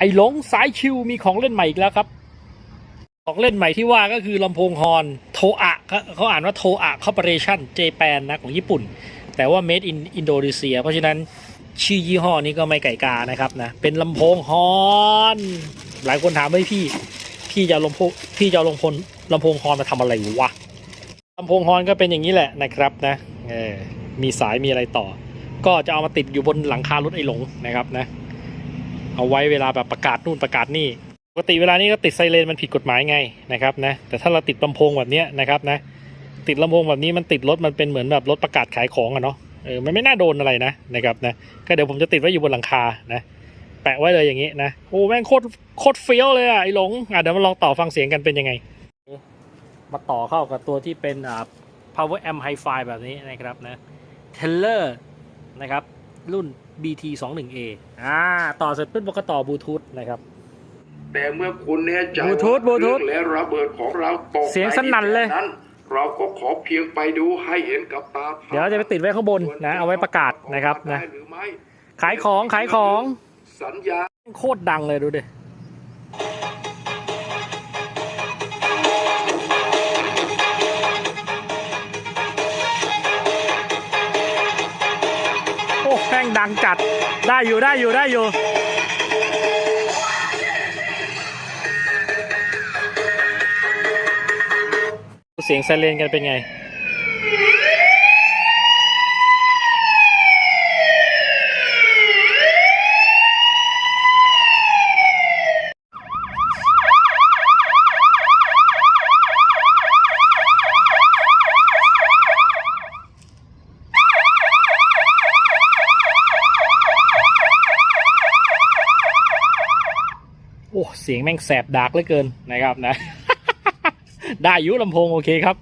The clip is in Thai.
ไอ้หลงสายชิวมีของเล่นใหม่อีกแล้วครับ ของเล่นใหม่ที่ว่าก็คือลำโพงฮอนโทอะเขาอ่านว่าโทอะคอร์ปอเรชั่นเจแปนนะของญี่ปุ่น แต่ว่า made in อินโดนีเซีย เพราะฉะนั้นชื่อยี่ห้อนี้ก็ไม่ไก่กานะครับนะ เป็นลำโพงฮอนหลายคนถามว่าพี่ พี่จะลำโพงพี่จะลำโพงลำโพงฮอนมาทำอะไรวะลำโพงฮอนก็เป็นอย่างนี้แหละนะครับนะมีสายมีอะไรต่อ ก็จะเอามาติดอยู่บนหลังคารถไอ้หลงนะครับนะ เอาไว้เวลาแบบประกาศนู่นประกาศนี่ปกติเวลานี้ก็ติดไซเรนมันผิดกฎหมายไงนะครับนะแต่ถ้าเราติดลำโพงแบบนี้นะครับนะติดลำโพงแบบนี้มันติดรถมันเป็นเหมือนแบบรถประกาศขายของอะเนาะเออมันไม่น่าโดนอะไรนะนะครับนะก็เดี๋ยวผมจะติดไว้อยู่บนหลังคานะแปะไว้เลยอย่างนี้นะโอ้แม่งโคตรโคตรเฟี้ยวเลยอะไอ้หลงอะเดี๋ยวมาลองต่อฟังเสียงกันเป็นยังไง มาต่อเข้ากับตัวที่เป็นอ่า power amp hi-fi แบบนี้นะครับนะ Teller นะครับ รุ่น BT 2 1 A อ่าต่อเสร็จปุ๊บมันก็ต่อบลูทูธนะครับ แต่เมื่อคุณแน่ใจบลูทูธบลูทูธว่าเครื่องและระเบิดของเราตกเสียงสนั่นเลยใที่แผ่นั้นเราก็ขอเพียงไปดูให้เห็นกับตาเดี๋ยวจะไปติดไว้ข้างบนนะ เอาไว้ประกาศนะครับนะ ได้หรือไม่ขายของขายของสัญญา โคตรดังเลยดูดิ ม่งดังจัด ได้อยู่ได้อยู่ได้อยู่เสียงไซเรนกันเป็นไง อ้เสียงแม่งแสบดากเหลือเกินนะครับนะ ได้ยุลำโพงโอเคครับ